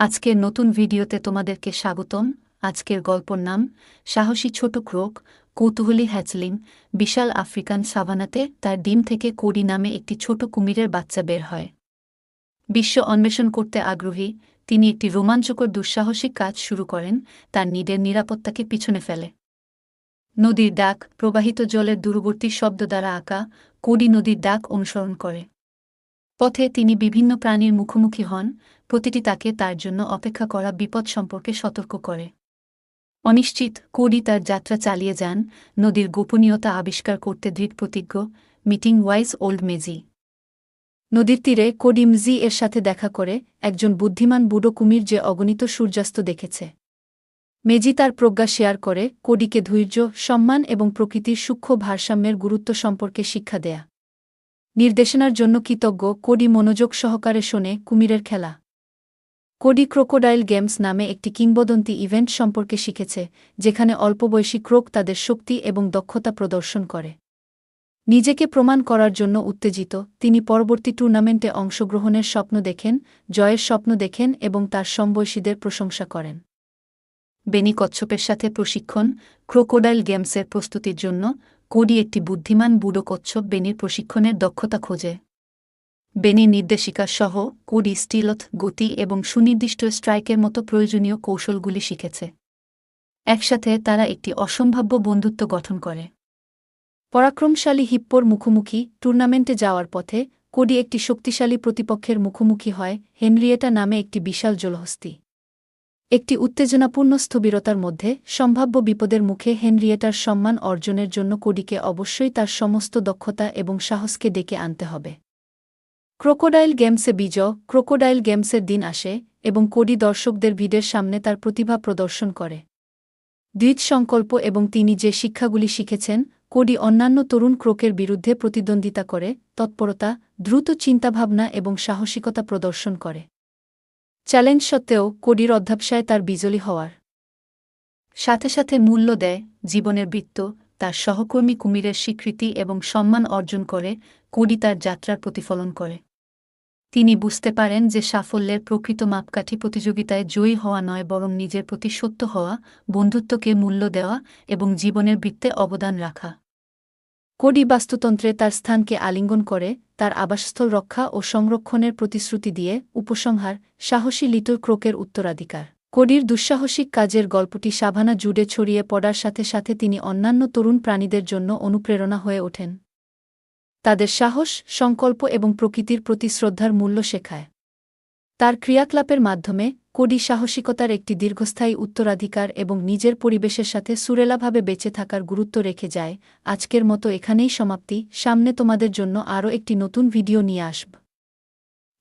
আজকের নতুন ভিডিওতে তোমাদেরকে স্বাগতম। আজকের গল্পর নাম, সাহসী ছোট ক্রোক, কৌতূহলী হ্যাচলিং, বিশাল আফ্রিকান সাভানাতে তার ডিম থেকে কোডি নামে একটি ছোট কুমিরের বাচ্চা বের হয়। বিশ্ব অন্বেষণ করতে আগ্রহী, তিনি একটি রোমাঞ্চকর দুঃসাহসিক কাজ শুরু করেন, তার নিডের নিরাপত্তাকে পিছনে ফেলে। নদীর ডাক প্রবাহিত জলের দূরবর্তী শব্দ দ্বারা আঁকা, কোডি নদীর ডাক অনুসরণ করে। পথে তিনি বিভিন্ন প্রাণীর মুখোমুখি হন, প্রতিটি তাকে তার জন্য অপেক্ষা করা বিপদ সম্পর্কে সতর্ক করে। অনিশ্চিত কোডি তার যাত্রা চালিয়ে যান, নদীর গোপনীয়তা আবিষ্কার করতে দৃঢ়প্রতিজ্ঞ মিটিং ওয়াইজ ওল্ড মেজি। নদীর তীরে কোডিমজি এর সাথে দেখা করে একজন বুদ্ধিমান বুড়ো কুমির যে অগণিত সূর্যাস্ত দেখেছে। মেজি তার প্রজ্ঞা শেয়ার করে কোডিকে ধৈর্য, সম্মান এবং প্রকৃতির সূক্ষ্ম ভারসাম্যের গুরুত্ব সম্পর্কে শিক্ষা দেয়া। নির্দেশনার জন্য কৃতজ্ঞ কোডি মনোযোগ সহকারে শোনে কুমিরের খেলা। কোডি ক্রোকোডাইল গেমস নামে একটি কিংবদন্তি ইভেন্ট সম্পর্কে শিখেছে, যেখানে অল্পবয়সী ক্রোক তাদের শক্তি এবং দক্ষতা প্রদর্শন করে। নিজেকে প্রমাণ করার জন্য উত্তেজিত, তিনি পরবর্তী টুর্নামেন্টে অংশগ্রহণের স্বপ্ন দেখেন, জয়ের স্বপ্ন দেখেন এবং তার সমবয়সীদের প্রশংসা করেন। বেনি কচ্ছপের সাথে প্রশিক্ষণ, ক্রোকোডাইল গেমসের প্রস্তুতির জন্য কোডি একটি বুদ্ধিমান বুড়ো কচ্ছপ বেনির প্রশিক্ষণের দক্ষতা খোঁজে। বেনি নির্দেশিকা সহ কোডি স্টিলথ, গতি এবং সুনির্দিষ্ট স্ট্রাইকের মতো প্রয়োজনীয় কৌশলগুলি শিখেছে। একসাথে তারা একটি অসম্ভাব্য বন্ধুত্ব গঠন করে। পরাক্রমশালী হিপ্পোর মুখোমুখি টুর্নামেন্টে যাওয়ার পথে কোডি একটি শক্তিশালী প্রতিপক্ষের মুখোমুখি হয়, হেনরিয়েটা নামে একটি বিশাল জলহস্তি। একটি উত্তেজনাপূর্ণ স্থবিরতার মধ্যে, সম্ভাব্য বিপদের মুখে হেনরিয়েটার সম্মান অর্জনের জন্য কোডিকে অবশ্যই তার সমস্ত দক্ষতা এবং সাহসকে ডেকে আনতে হবে। ক্রোকোডাইল গেমসে বিজয়, ক্রোকোডাইল গেমসের দিন আসে এবং কোডি দর্শকদের ভিড়ের সামনে তার প্রতিভা প্রদর্শন করে। দ্বিজ সংকল্প এবং তিনি যে শিক্ষাগুলি শিখেছেন, কোডি অন্যান্য তরুণ ক্রোকের বিরুদ্ধে প্রতিদ্বন্দ্বিতা করে, তৎপরতা, দ্রুত চিন্তাভাবনা এবং সাহসিকতা প্রদর্শন করে। চ্যালেঞ্জ সত্ত্বেও কোডির অধ্যাবসায় তার বিজলি হওয়ার। সাথে সাথে মূল্য দেয়, জীবনের বৃত্ত, তার সহকর্মী কুমিরের স্বীকৃতি এবং সম্মান অর্জন করে, কোডি তার যাত্রার প্রতিফলন করে। তিনি বুঝতে পারেন যে সাফল্যের প্রকৃত মাপকাঠি প্রতিযোগিতায় জয়ী হওয়া নয় বরং নিজের প্রতি সত্য হওয়া, বন্ধুত্বকে মূল্য দেওয়া এবং জীবনের বৃত্তে অবদান রাখা। কোডি বাস্তুতন্ত্রে তার স্থানকে আলিঙ্গন করে, তার আবাসস্থল রক্ষা ও সংরক্ষণের প্রতিশ্রুতি দিয়ে উপসংহার, সাহসী লিটল ক্রোকের উত্তরাধিকার। কোডির দুঃসাহসিক কাজের গল্পটি সাভানা জুড়ে ছড়িয়ে পড়ার সাথে সাথে তিনি অন্যান্য তরুণ প্রাণীদের জন্য অনুপ্রেরণা হয়ে ওঠেন। তাদের সাহস, সংকল্প এবং প্রকৃতির প্রতি শ্রদ্ধার মূল্য শেখায়। তার ক্রিয়াকলাপের মাধ্যমে কোডি সাহসিকতার একটি দীর্ঘস্থায়ী উত্তরাধিকার এবং নিজের পরিবেশের সাথে সুরেলাভাবে বেঁচে থাকার গুরুত্ব রেখে যায়। আজকের মতো এখানেই সমাপ্তি। সামনে তোমাদের জন্য আরও একটি নতুন ভিডিও নিয়ে আসব।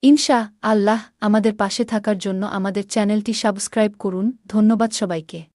ইনশা আল্লাহ আমাদের পাশে থাকার জন্য আমাদের চ্যানেলটি সাবস্ক্রাইব করুন। ধন্যবাদ সবাইকে।